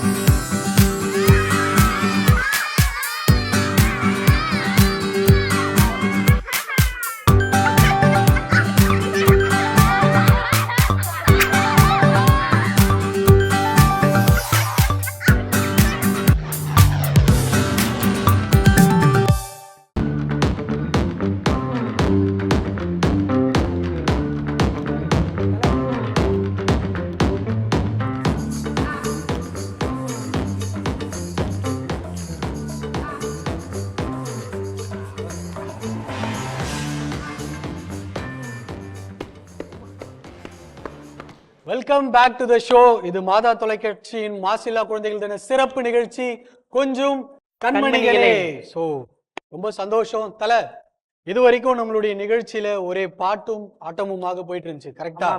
Bye. Welcome back to the show இது மாதா தொலைக்காட்சியின் மாசில்லா குழந்தைகள் தின சிறப்பு நிகழ்ச்சி. கொஞ்சம் கண்மணிகளே. சோ ரொம்ப சந்தோஷம். தல இது வரைக்கும் நம்மளுடைய நிகழ்ச்சியில ஒரே பாட்டும் ஆட்டமுமாக போயிட்டு இருந்துச்சு கரெக்டா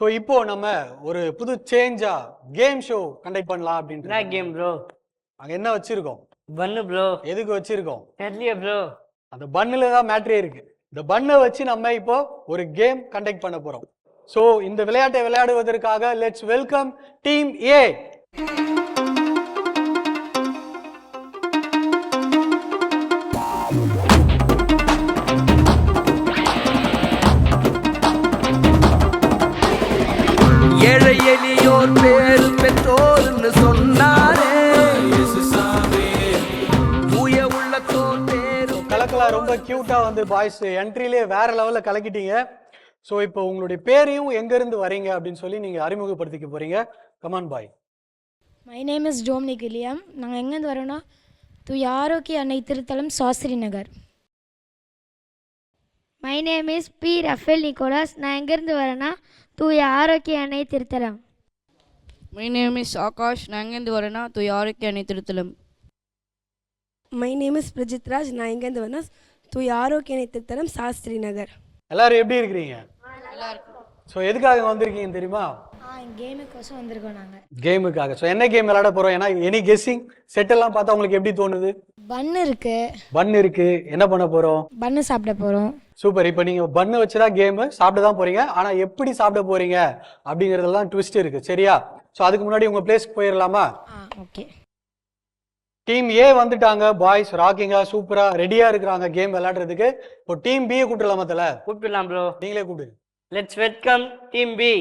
சோ இப்போ நம்ம ஒரு புது சேஞ்சா கேம் ஷோ கண்டக்ட் பண்ணலாம் என்ன அப்படின்ட்டு கேம் ப்ரோ அங்க என்ன வச்சிருக்கோம்? பண்ணு ப்ரோ எதுக்கு வச்சிருக்கோம்? தெரியலையே ப்ரோ அந்த பன்னுல தான் மேட்ரே இருக்கு. இந்த பன்னை வச்சு நம்ம இப்போ ஒரு கேம் கண்டக்ட் பண்ண போறோம். சோ இந்த விளையாட்டை விளையாடுவதற்காக லெட்ஸ் வெல்கம் டீம் ஏ ஏழை எளியோர் பேரு பெற்றோர்னு சொன்னாரே. கலக்கலா ரொம்ப கியூட்டா வந்து பாய்ஸ் என்ட்ரிலே வேற லெவல்ல கலக்கிட்டீங்க. சோ இப்போ உங்களுடைய பேரையும் எங்க இருந்து வரீங்க அப்படின்னு சொல்லி நீங்க அறிமுகப்படுத்திக்க போறீங்க. Come on boy my name is Dominic William நாங்கள் எங்கேருந்து வரோன்னா தூய் ஆரோக்கிய அன்னை திருத்தலம் Shastri Nagar. My name is P Raphael Nicholas நான் எங்கேருந்து வரேன்னா தூய ஆரோக்கிய அன்னை திருத்தலம். மை நேம் இஸ் ஆகாஷ் நான் எங்கேருந்து வரேன்னா தூய் ஆரோக்கிய அணை திருத்தலம். மை நேம் இஸ் பிரஜித்ராஜ் நான் எங்கேருந்து வரேன்னா தூய் ஆரோக்கிய திருத்தலம் சாஸ்திரி நகர். எல்லாரும் எப்படி இருக்கிறீங்க? சோ எதுக்காக வந்திருக்கீங்க தெரியுமா? ஆ கேமுக்கோசம் வந்திருக்கோம் நாங்கள் கேமுக்காக. சோ என்ன கேம் விளையாட போறோம்? ஏன்னா எனி கெஸ்ஸிங் செட் எல்லாம் பார்த்தா உங்களுக்கு எப்படி தோணுது? பன்னு இருக்கு. பன் இருக்கு. என்ன பண்ண போறோம்? பன்னு சாப்பிட போகிறோம் சூப்பர் இப்போ நீங்க பன்னு வச்சுதான் கேம் சாப்பிட தான் போறீங்க. ஆனா எப்படி சாப்பிட போறீங்க? அப்படிங்கறதெல்லாம் ட்விஸ்ட் இருக்கு. சரியா? சோ அதுக்கு முன்னாடி உங்க பிளேஸ்க்கு போயிடலாமா ஓகே. டீம் ஏ வந்துட்டாங்க. பாய்ஸ் ராக்கிங்கா சூப்பரா ரெடியா இருக்கிறாங்க கேம் விளையாடுறதுக்கு. இப்போ டீம் பி கூப்பிடலாமா தல? கூப்பிடலாம் ப்ரோ நீங்களே கூப்பிடு let's welcome team B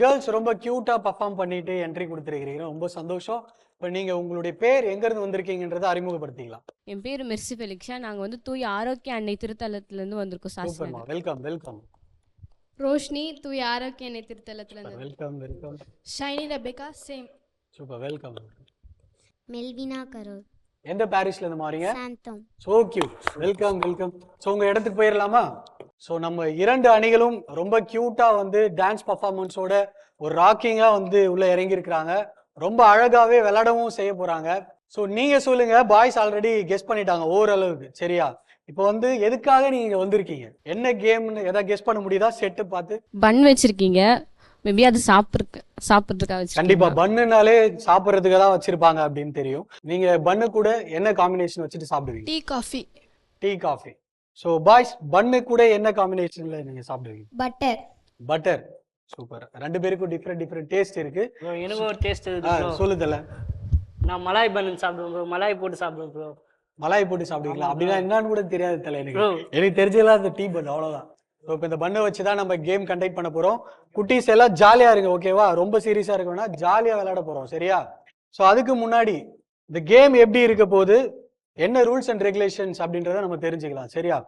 girls ரொம்ப கியூட்டா பர்ஃபார்ம் பண்ணிட்டு என்ட்ரி கொடுத்துருக்கிறீங்க. ரொம்ப சந்தோஷம். இப்போ நீங்க உங்களுடைய பேர் எங்க இருந்து வந்திருக்கீங்கன்றதை அறிமுகப்படுத்திக்கலாம். என் பேர் மெர்சி ஃபெலிக்ஷா நாங்கள் வந்து தூய் ஆரோக்கிய அன்னை திருத்தலத்துலேருந்து வந்திருக்கோம் சூப்பர்மா வெல்கம் வெல்கம் ரோஷினி தூய் ஆரோக்கிய எண்ணெய் திருத்தலத்துலேருந்து welcome welcome. Shiny Rebecca same. Super welcome. Melvina Carol எந்த பாரிஸ்ல இருந்து மாறீங்க? சாந்தம். So cute welcome welcome so உங்க இடத்துக்கு போயிடலாமா ஸோ நம்ம இரண்டு அணிகளும் ரொம்ப கியூட்டா வந்து டான்ஸ் பர்ஃபார்மன்ஸோட ஒரு ராக்கிங்கா வந்து உள்ள இறங்கி இருக்கிறாங்க ரொம்ப அழகாவே விளையாடவும் செய்ய போறாங்க. ஸோ நீங்க சொல்லுங்க பாய்ஸ் ஆல்ரெடி கெஸ் பண்ணிட்டாங்க ஓரளவுக்கு. சரியா? இப்போ வந்து எதுக்காக நீங்க வந்திருக்கீங்க? என்ன கேம்னு எதாவது கெஸ் பண்ண முடியுதா? செட்டு பார்த்து. பன் வச்சிருக்கீங்க. மேபி அது சாப்பிட்றதுக்கு சாப்பிட்றதுக்காக கண்டிப்பா வச்சிருக்கீங்க பன்னுனாலே சாப்பிட்றதுக்கு தான் வச்சிருப்பாங்க அப்படின்னு தெரியும். நீங்க பன்னு கூட என்ன காம்பினேஷன் வச்சுட்டு சாப்பிடுவீங்க? Tea coffee tea coffee so boys bun கூட என்ன காம்பினேஷன்ல நீங்க சாப்பிடுவீங்க? பட்டர் பட்டர் சூப்பர் ரெண்டு பேருக்கும் டிஃப்ரெண்ட் டிஃப்ரெண்ட் டேஸ்ட் இருக்கு. எனக்கு ஒரு டேஸ்ட் சொல்லுதல்ல. நான் மலாய் பண்ணு சாப்பிடுவேன் ப்ரோ மலாய் போட்டு சாப்பிடுவேன் ப்ரோ மலாய் போட்டு சாப்பிடுவீங்களா? அப்படின்னா என்னன்னு கூட தெரியாது தல எனக்கு. எனக்கு தெரிஞ்சதெல்லாம் அந்த டீ பன் அவ்வளவுதான். ஸோ இப்போ இந்த பண்ணை வச்சு தான் நம்ம கேம் கண்டக்ட் பண்ண போறோம். குட்டீஸ் எல்லாம் ஜாலியா இருங்க ஓகேவா ரொம்ப சீரியஸா இருக்க வேணா ஜாலியா விளையாட போறோம் சரியா? ஸோ அதுக்கு முன்னாடி இந்த கேம் எப்படி இருக்க போகுது? என்ன ரூல்ஸ் அண்ட் ரெகுலேஷன்ஸ் அப்படின்றத நம்ம தெரிஞ்சுக்கலாம் சரியா?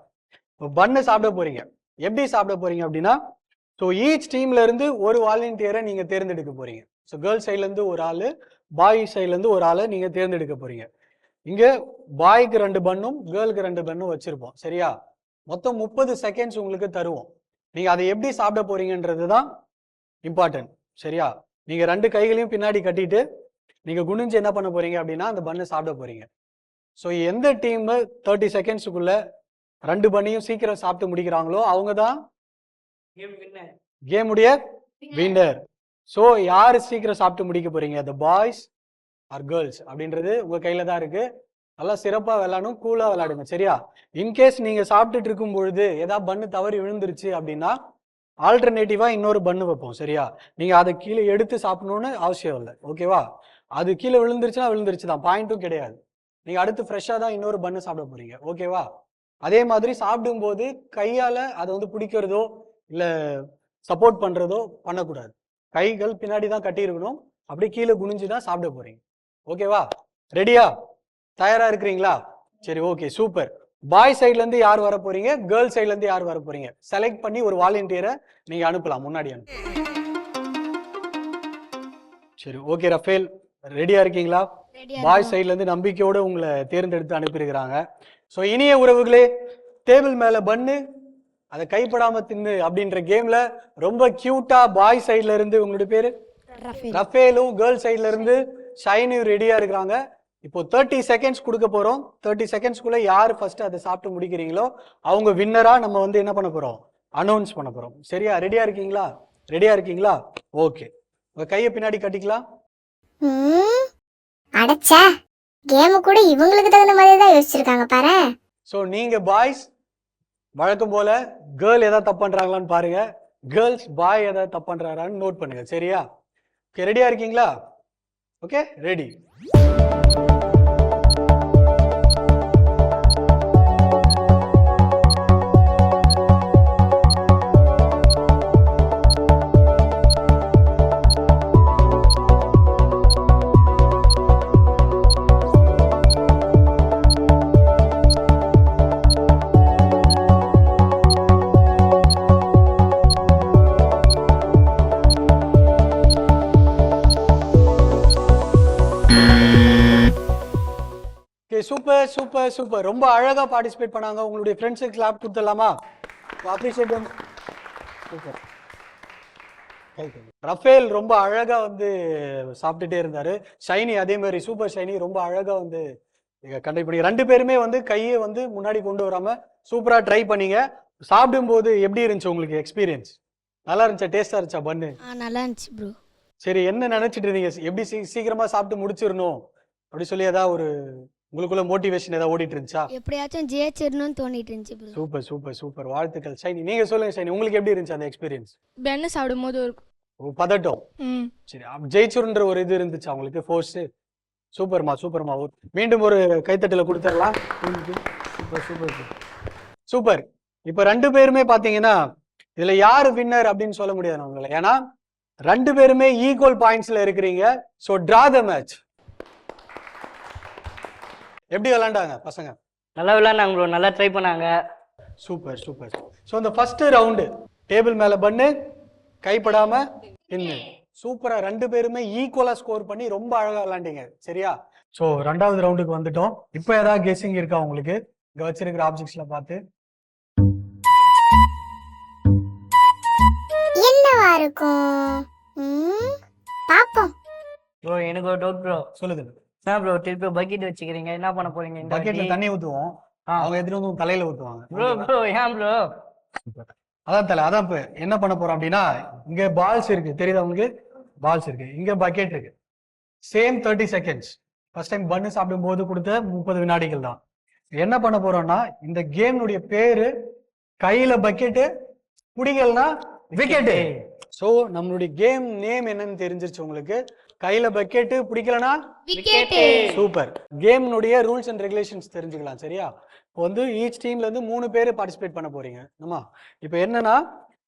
இப்போ பண்ணை சாப்பிட போறீங்க. எப்படி சாப்பிட போறீங்க அப்படின்னா ஸோ ஈச் டீம்ல இருந்து ஒரு வாலண்டியரை நீங்க தேர்ந்தெடுக்க போறீங்க. ஸோ கேர்ள்ஸ் சைட்ல இருந்து ஒரு ஆளு பாய் சைட்ல இருந்து ஒரு ஆளை நீங்க தேர்ந்தெடுக்க போறீங்க. இங்க பாய்க்கு ரெண்டு பண்ணும் கேர்ளுக்கு ரெண்டு பண்ணும் வச்சிருப்போம். சரியா? மொத்தம் முப்பது செகண்ட்ஸ் உங்களுக்கு தருவோம். நீங்க அதை எப்படி சாப்பிட போறீங்கன்றது தான் இம்பார்ட்டன்ட் சரியா? நீங்க ரெண்டு கைகளையும் பின்னாடி கட்டிட்டு நீங்க குனிஞ்சு என்ன பண்ண போறீங்க அப்படின்னா அந்த பண்ணை சாப்பிட போறீங்க. ஸோ எந்த டீம் தேர்ட்டி செகண்ட்ஸுக்குள்ள ரெண்டு பண்ணையும் சீக்கிரம் சாப்பிட்டு முடிக்கிறாங்களோ அவங்க தான் கேமுடைய வின்னர் ஸோ யாரு சீக்கிரம் சாப்பிட்டு முடிக்க போறீங்க? த பாய்ஸ் ஆர் கேர்ள்ஸ் அப்படின்றது உங்க கையில தான் இருக்கு. நல்லா சிறப்பா விளாடணும் கூலா விளையாடுங்க. சரியா? இன்கேஸ் நீங்க சாப்பிட்டுட்டு இருக்கும் பொழுது ஏதாவது பண்ணு தவறி விழுந்துருச்சு அப்படின்னா ஆல்டர்னேட்டிவா இன்னொரு பண்ணு வைப்போம். சரியா? நீங்க அதை கீழே எடுத்து சாப்பிடணும்னு அவசியம் இல்லை. ஓகேவா அது கீழே விழுந்துருச்சுன்னா விழுந்துருச்சு தான். பாயிண்ட்டும் கிடையாது. நீங்க அடுத்து ஃப்ரெஷ்ஷாக தான் இன்னொரு பண்ணு சாப்பிட போறீங்க. ஓகேவா அதே மாதிரி சாப்பிடும்போது கையால அதை வந்து பிடிக்கிறதோ இல்ல சப்போர்ட் பண்றதோ பண்ணக்கூடாது. கைகள் பின்னாடி தான் கட்டியிருக்கணும். அப்படியே கீழே குனிஞ்சு தான் சாப்பிட போறீங்க. ஓகேவா? ரெடியா? தயாரா இருக்கிறீங்களா? சரி ஓகே சூப்பர். பாய் சைட்ல இருந்து யார் வர போறீங்க? கேர்ள் சைட்ல இருந்து யார் வர போறீங்க? செலக்ட் பண்ணி ஒரு வாலண்டியரை நீங்க அனுப்பலாம் முன்னாடி அனுப்பு. சரி ஓகே ரஃபேல் ரெடியா இருக்கீங்களா? பாய் சைட்ல இருந்து நம்பிக்கையோட உங்களை தேர்ந்தெடுத்து அனுப்பியிருக்கிறாங்க. ஸோ இனிய உறவுகளே டேபிள் மேல பண்ணு அதை கைப்படாம தின்னு அப்படின்ற கேம்ல ரொம்ப கியூட்டா பாய் சைட்ல இருந்து உங்களுடைய பேரு? ரஃபேல். ரஃபேலும் கேர்ள் சைட்ல இருந்து ஷைனியும் ரெடியா இருக்கிறாங்க. இப்போ தேர்ட்டி செகண்ட்ஸ் கொடுக்க போறோம். தேர்ட்டி செகண்ட்ஸ்க்குள்ள யார் ஃபர்ஸ்ட் அதை சாப்பிட்டு முடிக்கிறீங்களோ அவங்க வின்னரா நம்ம வந்து என்ன பண்ண போறோம்? அனௌன்ஸ் பண்ண போறோம். சரியா? ரெடியா இருக்கீங்களா? ரெடியா இருக்கீங்களா? ஓகே உங்க கையை பின்னாடி கட்டிக்கலாம். அடைச்சா. கேமு கூட இவங்களுக்கு தகுந்த மாதிரி தான் யோசிச்சிருக்காங்க பாரு ஸோ நீங்க பாய்ஸ் வழக்கம் போல கேர்ள் ஏதாவது தப்பு பண்றாங்களான்னு பாருங்க. கேர்ள்ஸ் பாய் ஏதாவது தப்பு பண்றாரான்னு நோட் பண்ணுங்க. சரியா? ஓகே ரெடியா இருக்கீங்களா? Okay ready super super super ரொம்ப அழகா பார்ட்டிசிபேட் பண்ணாங்க. உங்களுடைய ஃப்ரெண்ட்ஸுக்கு கிளாப் கொடுத்துடலாமா? அப்ரிஷியேட் சூப்பர் ரஃபேல் ரொம்ப அழகா வந்து சாப்பிட்டுட்டே இருந்தாரு. ஷைனி அதே மாதிரி சூப்பர் ஷைனி ரொம்ப அழகா வந்து கண்டக்ட் பண்ணி ரெண்டு பேருமே வந்து கையை வந்து முன்னாடி கொண்டு வராம சூப்பரா ட்ரை பண்ணீங்க. சாப்பிடும்போது எப்படி இருந்துச்சு உங்களுக்கு எக்ஸ்பீரியன்ஸ் நல்லா இருந்துச்சா? டேஸ்டா இருந்துச்சா பண்ணு நல்லா இருந்துச்சு ப்ரோ சரி என்ன நினைச்சிட்டு இருந்தீங்க? எப்படி சீ- சீக்கிரமா சாப்பிட்டு முடிச்சிடணும்? அப்படி சொல்லி ஏதாவது ஒரு உங்களுக்குள்ள மோட்டிவேஷன் ஏதாவது ஓடிட்டு இருந்துச்சா எப்படியாச்சும் ஜெயிச்சிடணும்னு தோணிட்டு இருந்துச்சு ப்ரோ சூப்பர் சூப்பர் சூப்பர். வாழ்த்துக்கள். ஷைனி நீங்க சொல்லுங்க ஷைனி. உங்களுக்கு எப்படி இருந்துச்சு அந்த எக்ஸ்பீரியன்ஸ் பெண்ணு சாப்பிடும்போது ஒரு பதட்டம். ம். சரி அப்ப ஜெயிச்சுருன்ற ஒரு இது இருந்துச்சு அவங்களுக்கு ஃபோர்ஸ் சூப்பர்மா சூப்பர்மா. மீண்டும் ஒரு கைத்தட்டல கொடுத்துடலாம். சூப்பர் சூப்பர் சூப்பர் இப்ப ரெண்டு பேருமே பாத்தீங்கன்னா இதுல யாரு வின்னர் அப்படின்னு சொல்ல முடியாது உங்களை ஏன்னா ரெண்டு பேருமே ஈக்குவல் பாயிண்ட்ஸ்ல இருக்கிறீங்க. ஸோ டிரா த மேட்ச் எப்படி விளையாண்டாங்க பசங்க? நல்லா விளையாண்டாங்க ப்ரோ. நல்லா ட்ரை பண்ணாங்க. Super super. ஸோ இந்த ஃபர்ஸ்ட் ரவுண்டு டேபிள் மேல பண்ணு. கைப்படாம பின்னு சூப்பரா ரெண்டு பேருமே ஈக்குவலா ஸ்கோர் பண்ணி ரொம்ப அழகா விளையாண்டீங்க. சரியா? ஸோ ரெண்டாவது ரவுண்டுக்கு வந்துட்டோம். இப்போ ஏதாவது கெஸிங் இருக்கா உங்களுக்கு? இங்க வச்சிருக்கிற ஆப்ஜெக்ட்ஸ்ல பார்த்து. என்னவா இருக்கும்? ம் பாப்போம் ப்ரோ எனக்கு ஒரு டவுட் ப்ரோ சொல்லுது என்ன ப்ரோ திருப்பி பக்கெட் வச்சுக்கிறீங்க என்ன பண்ண போறீங்க இந்த பக்கெட்ல தண்ணி ஊத்துவோம். அவங்க எடுத்துட்டு வந்து தலையில ஊத்துவாங்க. ப்ரோ ப்ரோ ஏன் ப்ரோ அதான் தலை அதான் இப்ப என்ன பண்ண போறோம் அப்படின்னா இங்க பால்ஸ் இருக்கு. தெரியுதா உங்களுக்கு? பால்ஸ் இருக்கு. இங்க பக்கெட் இருக்கு. Same thirty seconds first time பண்ணு சாப்பிடும் போது கொடுத்த முப்பது வினாடிகள் தான். என்ன பண்ண போறோம்னா இந்த கேம்னுடைய பேரு கையில பக்கெட்டு பிடிக்கலனா விக்கெட்டு சோ நம்மளுடைய கேம் நேம் என்னன்னு தெரிஞ்சிருச்சு உங்களுக்கு. கையில பக்கெட்டு பிடிக்கலனா சூப்பர் கேம்னுடைய ரூல்ஸ் அண்ட் ரெகுலேஷன்ஸ் தெரிஞ்சுக்கலாம் சரியா? இப்போ வந்து ஈச் டீம்ல இருந்து மூணு பேர் பார்ட்டிசிபேட் பண்ண போறீங்க ஆமா? இப்போ என்னன்னா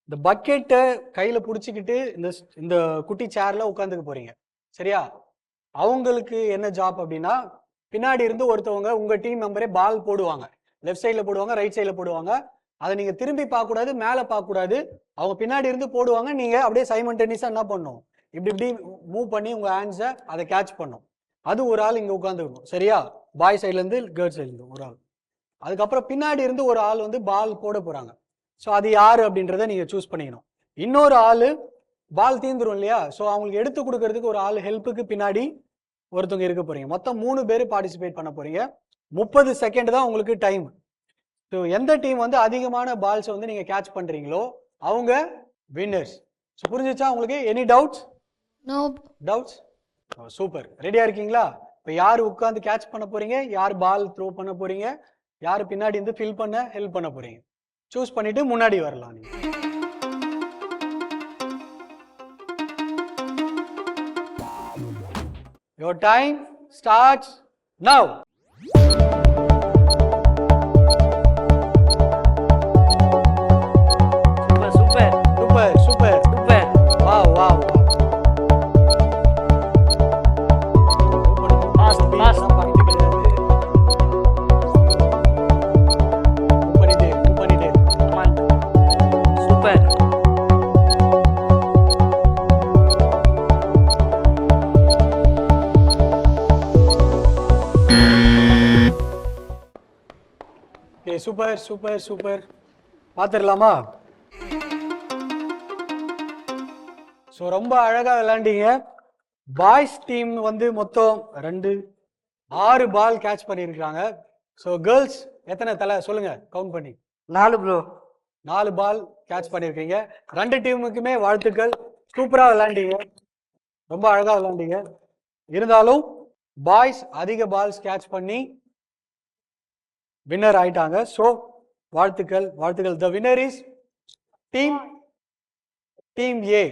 இந்த பக்கெட்டை கையில புடிச்சுக்கிட்டு இந்த இந்த குட்டி சேர்ல உட்காந்துக்க போறீங்க சரியா? அவங்களுக்கு என்ன ஜாப் அப்படின்னா பின்னாடி இருந்து ஒருத்தவங்க உங்க டீம் மெம்பரே பால் போடுவாங்க. லெஃப்ட் சைடுல போடுவாங்க ரைட் சைடுல போடுவாங்க. அதை நீங்க திரும்பி பார்க்க கூடாது மேல பார்க்க கூடாது அவங்க பின்னாடி இருந்து போடுவாங்க நீங்க அப்படியே சைமன்டேனியஸா என்ன பண்ணும்? இப்படி இப்படி மூவ் பண்ணி உங்க ஹேண்ட்ஸை அதை கேட்ச் பண்ணும். அது ஒரு ஆள் இங்க உட்காந்துக்கணும் சரியா? பாய் சைட்ல இருந்து கேர்ள் சைட்ல இருந்து ஒரு ஆள். அதுக்கப்புறம் பின்னாடி இருந்து ஒரு ஆள் வந்து பால் போட போறாங்க. ஸோ அது யாரு அப்படின்றத நீங்க சூஸ் பண்ணிக்கணும். இன்னொரு ஆள் பால் தீந்துரும் இல்லையா? ஸோ அவங்களுக்கு எடுத்து கொடுக்கறதுக்கு ஒரு ஆள் ஹெல்ப்புக்கு பின்னாடி ஒருத்தவங்க இருக்க போறீங்க. மொத்தம் மூணு பேர் பார்ட்டிசிபேட் பண்ண போறீங்க. முப்பது செகண்ட் தான் உங்களுக்கு டைம் ஸோ எந்த டீம் வந்து அதிகமான பால்ஸை வந்து நீங்க கேட்ச் பண்றீங்களோ அவங்க வின்னர்ஸ் ஸோ புரிஞ்சிச்சா உங்களுக்கு? Any doubts no doubts super ரெடியா இருக்கீங்களா? இப்போ யார் உட்காந்து கேட்ச் பண்ண போறீங்க? யார் பால் த்ரோ பண்ண போறீங்க? யார் பின்னாடி இருந்து ஃபில் பண்ண ஹெல்ப் பண்ண போறீங்க? சூஸ் பண்ணிட்டு முன்னாடி வரலாம் நீங்க. Your time starts now super super super. பார்த்துடலாமா ஸோ ரொம்ப அழகாக விளையாண்டீங்க. பாய்ஸ் டீம் வந்து மொத்தம் ரெண்டு ஆறு பால் கேட்ச் பண்ணியிருக்காங்க ஸோ கேர்ள்ஸ் எத்தனை தலை? சொல்லுங்க கவுண்ட் பண்ணி. நாலு ப்ரோ நாலு பால் கேட்ச் பண்ணியிருக்கீங்க. ரெண்டு டீமுக்குமே வாழ்த்துக்கள். சூப்பராக விளையாண்டீங்க. ரொம்ப அழகாக விளையாண்டீங்க. இருந்தாலும் பாய்ஸ் அதிக பால்ஸ் கேட்ச் பண்ணி வின்னர் ஆயிட்டாங்க. ஸோ வாழ்த்துக்கள். வாழ்த்துக்கள். The winner is team team A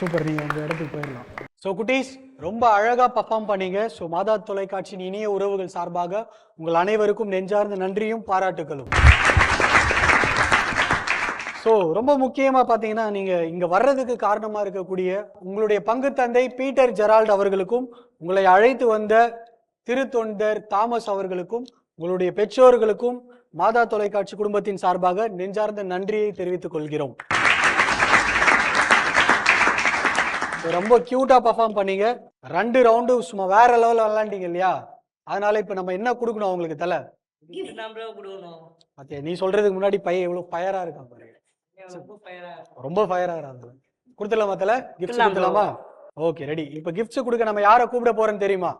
super நீங்கள் அந்த இடத்துக்கு போயிடலாம். ஸோ குட்டீஸ் ரொம்ப அழகாக பர்ஃபார்ம் பண்ணீங்க. ஸோ மாதா தொலைக்காட்சியின் இனிய உறவுகள் சார்பாக உங்கள் அனைவருக்கும் நெஞ்சார்ந்த நன்றியும் பாராட்டுகளும் ஸோ ரொம்ப முக்கியமாக பார்த்தீங்கன்னா நீங்கள் இங்கே வர்றதுக்கு காரணமாக இருக்கக்கூடிய உங்களுடைய பங்கு தந்தை பீட்டர் ஜெரால்ட் அவர்களுக்கும் உங்களை அழைத்து வந்த திருத்தொண்டர் தாமஸ் அவர்களுக்கும் உங்களுடைய பெற்றோர்களுக்கும் மாதா தொலைக்காட்சி குடும்பத்தின் சார்பாக நெஞ்சார்ந்த நன்றியை தெரிவித்துக் கொள்கிறோம். ரொம்ப கியூட்டா பர்ஃபார்ம் பண்ணீங்க. ரெண்டு ரவுண்டு சும்மா வேற லெவலில் விளாண்டீங்க இல்லையா? அதனால இப்போ நம்ம என்ன கொடுக்கணும் அவங்களுக்கு தலை? நீ சொல்றதுக்கு முன்னாடி பையன் எவ்வளவு ஃபயரா இருக்கான் பாரு. ரொம்ப ஃபயரா இருக்கான் கொடுத்துடலாமா தல? Bro. கொடுத்துடலாமா? ஓகே ரெடி இப்போ கிஃப்ட்ஸ் கொடுக்க நம்ம யாரை கூப்பிட போறோம்னு தெரியுமா?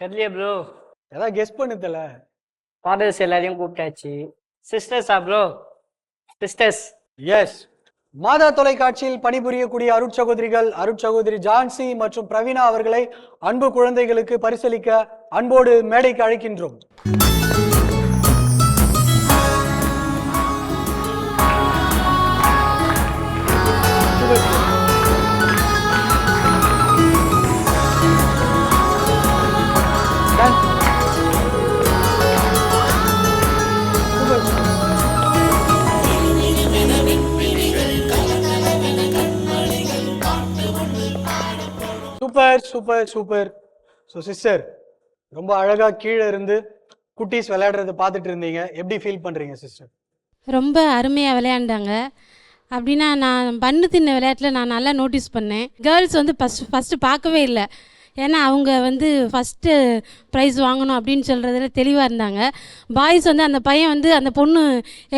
தெரியலையே ப்ரோ ஏதாவது கெஸ் பண்ணு தல ஃபாதர்ஸ் எல்லாரையும் கூப்பிட்டாச்சு. சிஸ்டர்ஸா ப்ரோ சிஸ்டர்ஸ் எஸ் மாதா தொலைக்காட்சியில் பணிபுரியக்கூடிய அருட்சகோதரிகள் அருட்சகோதரி ஜான்சி மற்றும் பிரவீனா அவர்களை அன்பு குழந்தைகளுக்கு பரிசளிக்க அன்போடு மேடைக்கு அழைக்கின்றோம். சூப்பர் சூப்பர் ஸோ சிஸ்டர் ரொம்ப அழகாக கீழே இருந்து குட்டீஸ் விளையாடுறத பார்த்துட்டு இருந்தீங்க. எப்படி ஃபீல் பண்ணுறீங்க சிஸ்டர் ரொம்ப அருமையாக விளையாண்டாங்க. அப்படின்னா நான் பண்ணு தின்ன விளையாட்டில் நான் நல்லா நோட்டீஸ் பண்ணேன். கேர்ள்ஸ் வந்து ஃபஸ்ட் ஃபஸ்ட்டு பார்க்கவே இல்லை. ஏன்னா அவங்க வந்து ஃபஸ்ட்டு ப்ரைஸ் வாங்கணும் அப்படின்னு சொல்கிறதுல தெளிவாக இருந்தாங்க. பாய்ஸ் வந்து அந்த பையன் வந்து அந்த பொண்ணு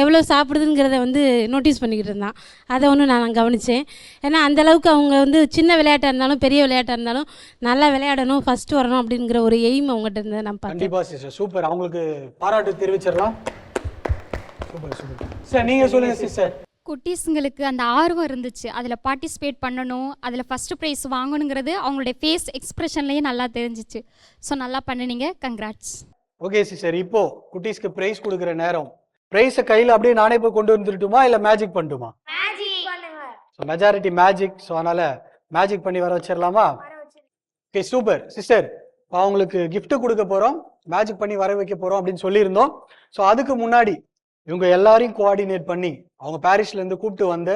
எவ்வளோ சாப்பிடுதுங்கிறத வந்து நோட்டீஸ் பண்ணிக்கிட்டு இருந்தான். அதை ஒன்று நான் கவனித்தேன் ஏன்னா அந்தளவுக்கு அவங்க வந்து சின்ன விளையாட்டாக இருந்தாலும் பெரிய விளையாட்டாக இருந்தாலும் நல்லா விளையாடணும் ஃபஸ்ட்டு வரணும் அப்படிங்கிற ஒரு எய்ம் அவங்ககிட்ட இருந்தது நான் பார்த்தேன். சிஸ்டர் சூப்பர் அவங்களுக்கு பாராட்டு தெரிவிச்சிடலாம். Super super. சார் நீங்கள் சொல்லுங்க சிஸ்டர் குட்டீஸுங்களுக்கு அந்த ஆர்வம் இருந்துச்சு. அதில் பார்ட்டிசிபேட் பண்ணணும் அதில் ஃபஸ்ட்டு ப்ரைஸ் வாங்கணுங்கிறது அவங்களுடைய ஃபேஸ் எக்ஸ்ப்ரெஷன்லேயே நல்லா தெரிஞ்சிச்சு. ஸோ நல்லா பண்ணினீங்க. கங்க்ராட்ஸ் ஓகே சிஸ்டர் இப்போ குட்டீஸ்க்கு பிரைஸ் கொடுக்குற நேரம். பிரைஸை கையில் அப்படியே நானே போய் கொண்டு வந்துட்டுமா இல்லை மேஜிக் பண்ணட்டுமா ஸோ மெஜாரிட்டி மேஜிக் ஸோ அதனால மேஜிக் பண்ணி வர வச்சிடலாமா ஓகே சூப்பர் சிஸ்டர் அவங்களுக்கு gift கொடுக்க போகிறோம் மேஜிக் பண்ணி வர வைக்க போகிறோம் அப்படின்னு சொல்லியிருந்தோம். ஸோ அதுக்கு முன்னாடி இவங்க எல்லாரையும் கோஆர்டினேட் பண்ணி அவங்க பாரிஸ்ல இருந்து கூப்பிட்டு வந்த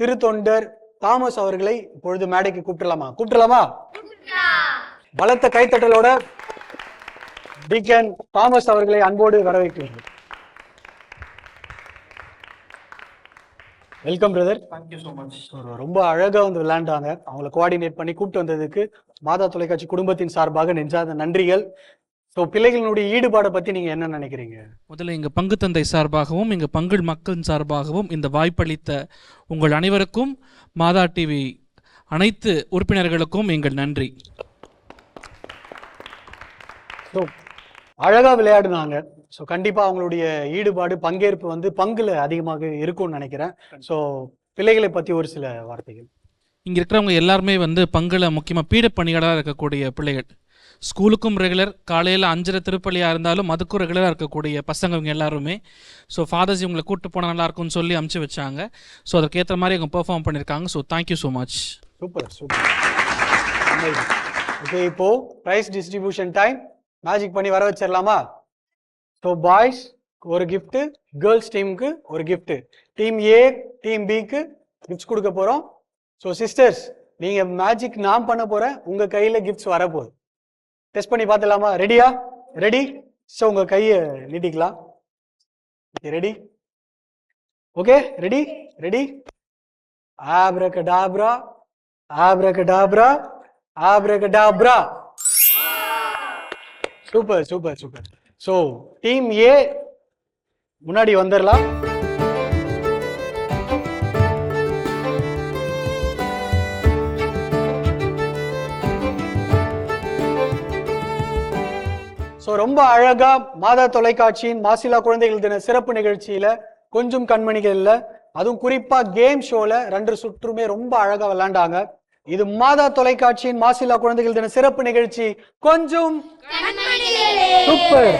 திருத்தொண்டர் தாமஸ் அவர்களை இப்பொழுது மேடைக்கு கூப்பிடலாமா? கூப்பிடலாமா? பலத்த கைத்தட்டலோட டிகன் தாமஸ் அவர்களை அன்போடு வரவேற்கிறேன். Welcome brother thank you so much ரொம்ப அழகா வந்து விளையாண்டாங்க. அவங்கள கோஆர்டினேட் பண்ணி கூப்பிட்டு வந்ததுக்கு மாதா தொலைக்காட்சி குடும்பத்தின் சார்பாக நெஞ்சாத நன்றிகள். ஸோ பிள்ளைகளுடைய ஈடுபாடை பத்தி நீங்க என்ன நினைக்கிறீங்க? முதல்ல எங்கள் பங்கு தந்தை சார்பாகவும் எங்கள் பங்கு மக்கள் சார்பாகவும் இந்த வாய்ப்பளித்த உங்கள் அனைவருக்கும் மாதா டிவி அனைத்து உறுப்பினர்களுக்கும் எங்கள் நன்றி. ஸோ அழகா விளையாடுனாங்க. ஸோ கண்டிப்பா அவங்களுடைய ஈடுபாடு பங்கேற்பு வந்து பங்குல அதிகமாக இருக்கும்னு நினைக்கிறேன். ஸோ பிள்ளைகளை பத்தி ஒரு சில வார்த்தைகள். இங்கே இருக்கிறவங்க எல்லாருமே வந்து பங்கில் முக்கியமாக பீட பணிகளாக இருக்கக்கூடிய பிள்ளைகள். ஸ்கூலுக்கும் ரெகுலர் காலையில் அஞ்சரை திருப்பள்ளியாக இருந்தாலும் அதுக்கும் ரெகுலராக இருக்கக்கூடிய பசங்க இவங்க எல்லாருமே. ஸோ ஃபாதர்ஸ் இவங்களை கூப்பிட்டு போனால் நல்லா இருக்கும்னு சொல்லி அமுச்சு வச்சாங்க. ஸோ அதுக்கேற்ற மாதிரி இவங்க பெர்ஃபார்ம் பண்ணியிருக்காங்க so thank you so much super super okay இப்போ ப்ரைஸ் டிஸ்ட்ரிபியூஷன் டைம் மேஜிக் பண்ணி வர வச்சிடலாமா ஸோ பாய்ஸ் ஒரு கிஃப்ட்டு கேர்ள்ஸ் டீமுக்கு ஒரு கிஃப்ட்டு டீம் ஏ டீம் பிக்கு கிஃப்ட்ஸ் கொடுக்க போகிறோம் ஸோ சிஸ்டர்ஸ் நீங்கள் மேஜிக் நான் பண்ண போகிறேன் உங்கள் கையில் கிஃப்ட்ஸ் வரப்போகுது. டெஸ்ட் பண்ணி பார்த்துலாமா ரெடியா ரெடி ஸோ உங்கள் கையை நீட்டிக்கலாம். Ready okay ready ready abracadabra abracadabra abracadabra super super super so team A முன்னாடி வந்துடலாம். ஸோ ரொம்ப அழகா மாதா தொலைக்காட்சியின் மாசிலா குழந்தைகள் தின சிறப்பு நிகழ்ச்சியில கொஞ்சம் கண்மணிகள்ல அதுவும் குறிப்பா கேம் ஷோல ரெண்டு சுற்றுமே ரொம்ப அழகா விளையாண்டாங்க. இது மாதா தொலைக்காட்சியின் மாசிலா குழந்தைகள் தின சிறப்பு நிகழ்ச்சி. கொஞ்சம் சூப்பர்.